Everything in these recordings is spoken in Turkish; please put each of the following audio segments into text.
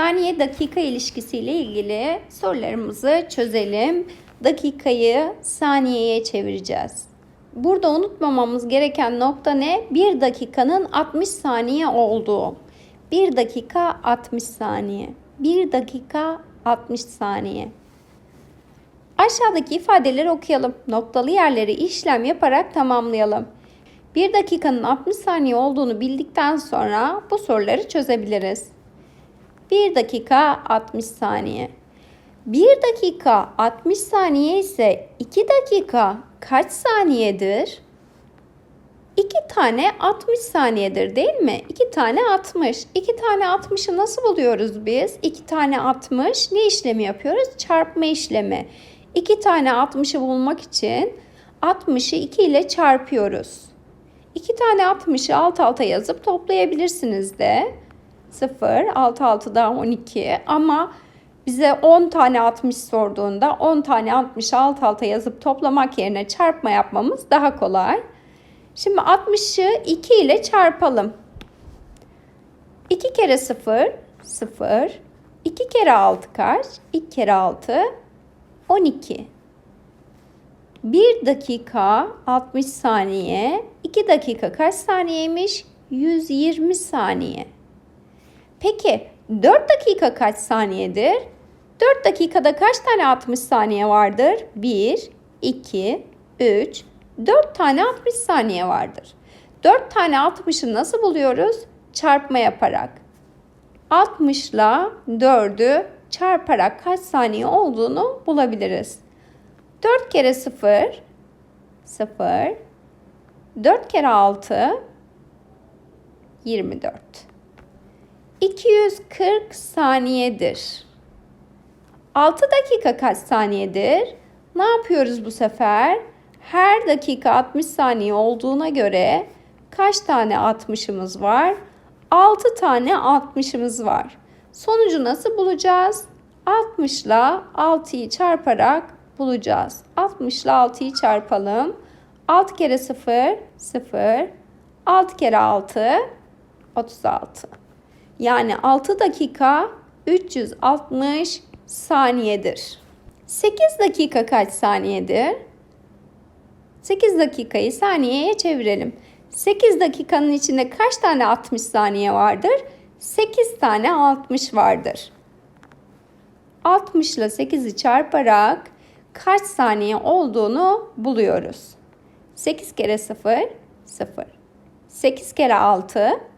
Saniye dakika ilişkisiyle ilgili sorularımızı çözelim. Dakikayı saniyeye çevireceğiz. Burada unutmamamız gereken nokta ne? 1 dakikanın 60 saniye olduğu. 1 dakika 60 saniye. 1 dakika 60 saniye. Aşağıdaki ifadeleri okuyalım. Noktalı yerleri işlem yaparak tamamlayalım. 1 dakikanın 60 saniye olduğunu bildikten sonra bu soruları çözebiliriz. 1 dakika 60 saniye. 1 dakika 60 saniye ise 2 dakika kaç saniyedir? 2 tane 60 saniyedir değil mi? 2 tane 60. 2 tane 60'ı nasıl buluyoruz biz? 2 tane 60 ne işlemi yapıyoruz? Çarpma işlemi. 2 tane 60'ı bulmak için 60'ı 2 ile çarpıyoruz. 2 tane 60'ı alt alta yazıp toplayabilirsiniz de. 0, 6 6 daha 12 ama bize 10 tane 60 sorduğunda 10 tane 60'ı alt alta yazıp toplamak yerine çarpma yapmamız daha kolay. Şimdi 60'ı 2 ile çarpalım. 2 kere 0, 0. 2 kere 6 kaç? 2 kere 6, 12. 1 dakika 60 saniye. 2 dakika kaç saniyeymiş? 120 saniye. Peki 4 dakika kaç saniyedir? 4 dakikada kaç tane 60 saniye vardır? 1, 2, 3, 4 tane 60 saniye vardır. 4 tane 60'ı nasıl buluyoruz? Çarpma yaparak. 60 ile 4'ü çarparak kaç saniye olduğunu bulabiliriz. 4 kere 0, 0. 4 kere 6, 24. 240 saniyedir. 6 dakika kaç saniyedir? Ne yapıyoruz bu sefer? Her dakika 60 saniye olduğuna göre kaç tane 60'ımız var? 6 tane 60'ımız var. Sonucu nasıl bulacağız? 60 ile 6'yı çarparak bulacağız. 60 ile 6'yı çarpalım. 6 kere 0, 0. 6 kere 6, 36. Yani 6 dakika 360 saniyedir. 8 dakika kaç saniyedir? 8 dakikayı saniyeye çevirelim. 8 dakikanın içinde kaç tane 60 saniye vardır? 8 tane 60 vardır. 60 ile 8'i çarparak kaç saniye olduğunu buluyoruz. 8 kere 0, 0. 8 kere 6,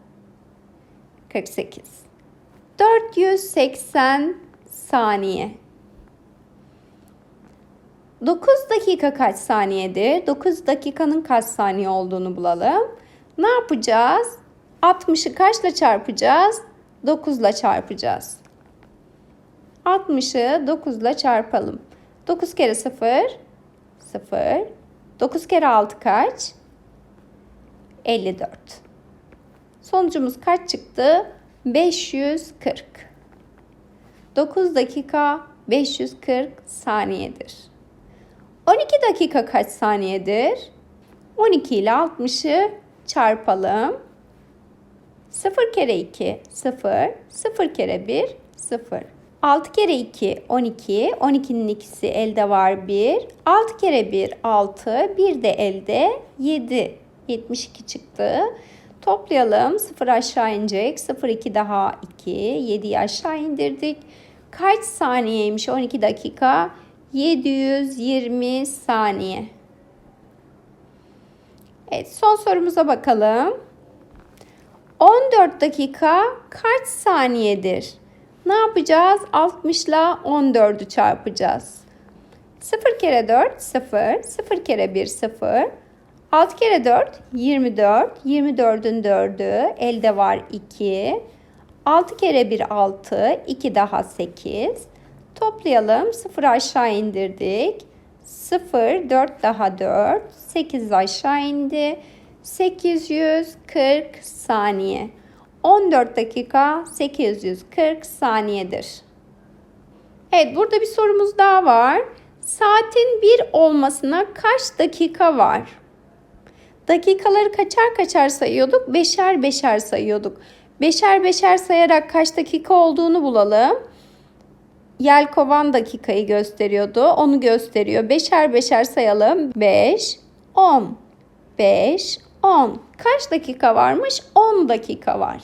48. 480 saniye. 9 dakika kaç saniyedir? 9 dakikanın kaç saniye olduğunu bulalım. Ne yapacağız? 60'ı kaçla çarpacağız? 9 ile çarpacağız. 60'ı 9 ile çarpalım. 9 kere 0, 0. 9 kere 6 kaç? 54. Sonucumuz kaç çıktı? 540. 9 dakika 540 saniyedir. 12 dakika kaç saniyedir? 12 ile 60'ı çarpalım. 0 kere 2 0, 0 kere 1 0. 6 kere 2 12, 12'nin ikisi elde var 1. 6 kere 1 6, 1 de elde 7. 72 çıktı. Toplayalım. 0 aşağı inecek. 0 2 daha 2. 7'yi aşağı indirdik. Kaç saniyeymiş 12 dakika? 720 saniye. Evet son sorumuza bakalım. 14 dakika kaç saniyedir? Ne yapacağız? 60 ile 14'ü çarpacağız. 0 kere 4 0, 0 kere 1 0. 6 kere 4 24. 24'ün 4'ü elde var 2. 6 kere 1 6, 2 daha 8. Toplayalım. 0 aşağı indirdik. 0, 4 daha 4, 8 aşağı indi. 840 saniye. 14 dakika 840 saniyedir. Evet burada bir sorumuz daha var. Saatin 1 olmasına kaç dakika var? Dakikaları kaçar kaçar sayıyorduk? Beşer beşer sayıyorduk. Beşer beşer sayarak kaç dakika olduğunu bulalım. Yelkovan dakikayı gösteriyordu. Onu gösteriyor. Beşer beşer sayalım. 5, 10, 5, 10. Kaç dakika varmış? 10 dakika var.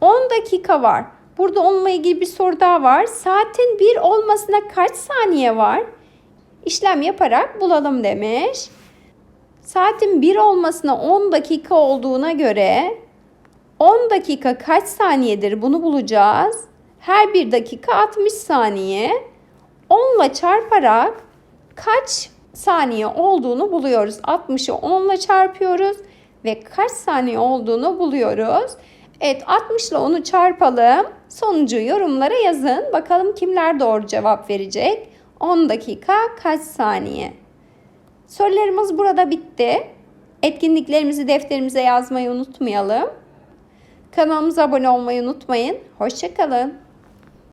10 dakika var. Burada onunla ilgili bir soru daha var. Saatin 1 olmasına kaç saniye var? İşlem yaparak bulalım demiş. Saatin 1 olmasına 10 dakika olduğuna göre 10 dakika kaç saniyedir bunu bulacağız. Her bir dakika 60 saniye. 10 ile çarparak kaç saniye olduğunu buluyoruz. 60'ı 10 ile çarpıyoruz ve kaç saniye olduğunu buluyoruz. Evet 60 ile onu çarpalım. Sonucu yorumlara yazın. Bakalım kimler doğru cevap verecek. 10 dakika kaç saniye? Sorularımız burada bitti. Etkinliklerimizi defterimize yazmayı unutmayalım. Kanalımıza abone olmayı unutmayın. Hoşçakalın.